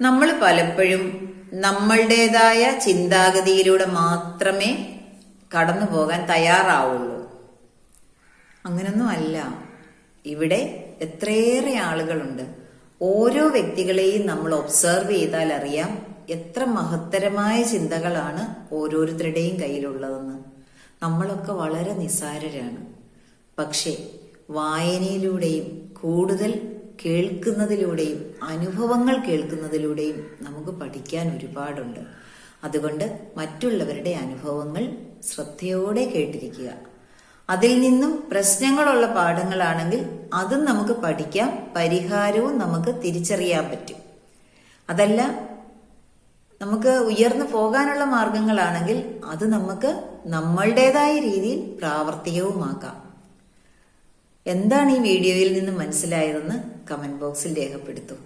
നമ്മൾ പലപ്പോഴും നമ്മളുടേതായ ചിന്താഗതിയിലൂടെ മാത്രമേ കടന്നു പോകാൻ തയ്യാറാവുള്ളൂ. അങ്ങനൊന്നും അല്ല. ഇവിടെ എത്രയേറെ ആളുകളുണ്ട്. ഓരോ വ്യക്തികളെയും നമ്മൾ ഒബ്സർവ് ചെയ്താൽ അറിയാം എത്ര മഹത്തരമായ ചിന്തകളാണ് ഓരോരുത്തരുടെയും കയ്യിലുള്ളതെന്ന്. നമ്മളൊക്കെ വളരെ നിസ്സാരരാണ് പക്ഷേ വായനയിലൂടെയും കൂടുതൽ കേൾക്കുന്നതിലൂടെയും അനുഭവങ്ങൾ കേൾക്കുന്നതിലൂടെയും നമുക്ക് പഠിക്കാൻ ഒരുപാടുണ്ട്. അതുകൊണ്ട് മറ്റുള്ളവരുടെ അനുഭവങ്ങൾ ശ്രദ്ധയോടെ കേട്ടിരിക്കുക. അതിൽ നിന്നും പ്രശ്നങ്ങളുള്ള പാഠങ്ങളാണെങ്കിൽ അതും നമുക്ക് പഠിക്കാം പരിഹാരവും നമുക്ക് തിരിച്ചറിയാൻ പറ്റും. അതല്ല നമുക്ക് ഉയർന്നു പോകാനുള്ള മാർഗങ്ങളാണെങ്കിൽ അത് നമുക്ക് നമ്മളുടേതായ രീതിയിൽ പ്രാവർത്തികവുമാക്കാം. എന്താണ് ഈ വീഡിയോയിൽ നിന്ന് മനസ്സിലായതെന്ന് കമന്റ് ബോക്സിൽ രേഖപ്പെടുത്തൂ.